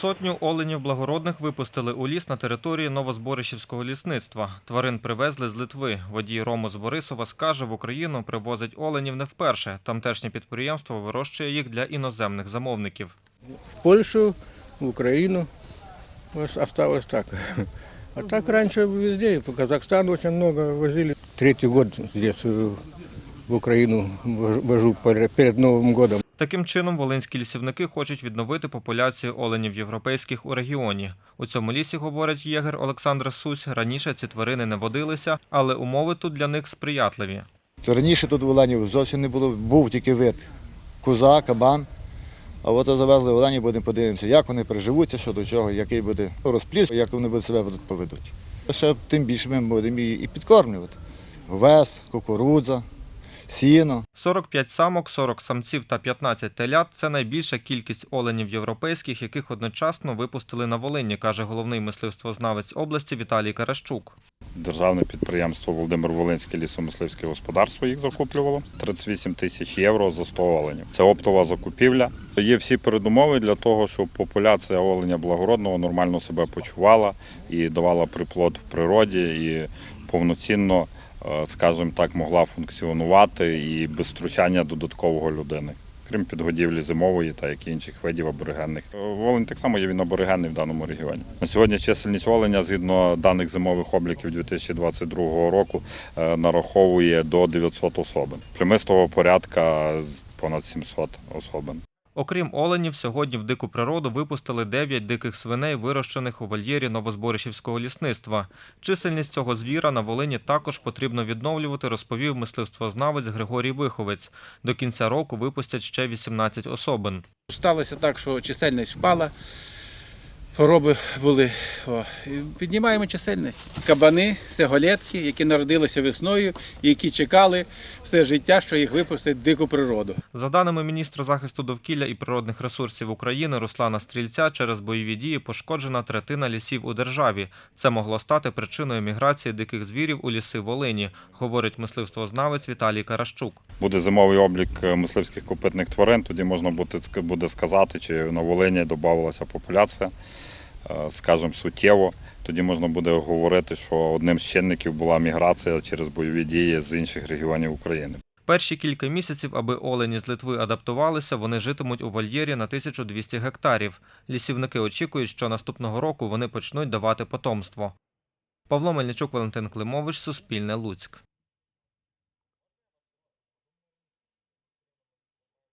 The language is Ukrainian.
Сотню оленів благородних випустили у ліс на території Новозборишівського лісництва. Тварин привезли з Литви. Водій Рому з Борисова скаже, в Україну привозять оленів не вперше. Тамтешнє підприємство вирощує їх для іноземних замовників. в Польшу, в Украину. Вот осталось так. А так раньше везде, по Казахстану очень много возили. Год здесь э, в Украину вож- вожу перед Новым годом. Таким чином, волинські лісівники хочуть відновити популяцію оленів європейських у регіоні. У цьому лісі, говорить єгер Олександр Сусь, раніше ці тварини не водилися, але умови тут для них сприятливі. Раніше тут оленів зовсім не було, був тільки вид коза, кабан. А от завезли оленів, будемо подивимося, як вони переживуться, що до чого, який буде розпліс, як вони себе поведуть. Ще тим більше ми будемо і підкормлювати. Овес, кукурудза, сіно. 45 самок, 40 самців та 15 телят це найбільша кількість оленів європейських, яких одночасно випустили на Волині, каже головний мисливствознавець області Віталій Каращук. Державне підприємство Володимир Волинське лісомисливське господарство їх закуплювало 38 тисяч євро за 100 оленів. Це оптова закупівля. Є всі передумови для того, щоб популяція оленя благородного нормально себе почувала і давала приплод в природі і повноцінно, е, скажімо так, могла функціонувати і без втручання додаткового людини. Крім підгодівлі зимової та як і інших видів аборигенних. Волень так само є він аборигенний в даному регіоні. На сьогодні чисельність оленя, згідно даних зимових обліків 2022 року, е, нараховує до 900 особин. Племистого порядка понад 700 особин. Окрім оленів, сьогодні в дику природу випустили 9 диких свиней, вирощених у вольєрі Новозборишівського лісництва. Чисельність цього звіра на Волині також потрібно відновлювати, розповів мисливствознавець Григорій Виховець. До кінця року випустять ще 18 особин. Сталося так, що чисельність впала, хвороби були. О, піднімаємо чисельність. Кабани, сеголетки, які народилися весною, і які чекали все життя, що їх випустять в дику природу. За даними міністра захисту довкілля і природних ресурсів України Руслана Стрільця, через бойові дії пошкоджена третина лісів у державі. Це могло стати причиною міграції диких звірів у ліси Волині, говорить мисливствознавець Віталій Каращук. Буде зимовий облік е, мисливських копитних тварин, тоді можна буде, сказати, чи на Волині додавалася популяція, скажімо, суттєво. Тоді можна буде говорити, що одним з чинників була міграція через бойові дії з інших регіонів України. Перші кілька місяців, аби олені з Литви адаптувалися, вони житимуть у вольєрі на 1200 гектарів. Лісівники очікують, що наступного року вони почнуть давати потомство. Павло Мельничук, Валентин Климович, Суспільне Луцьк.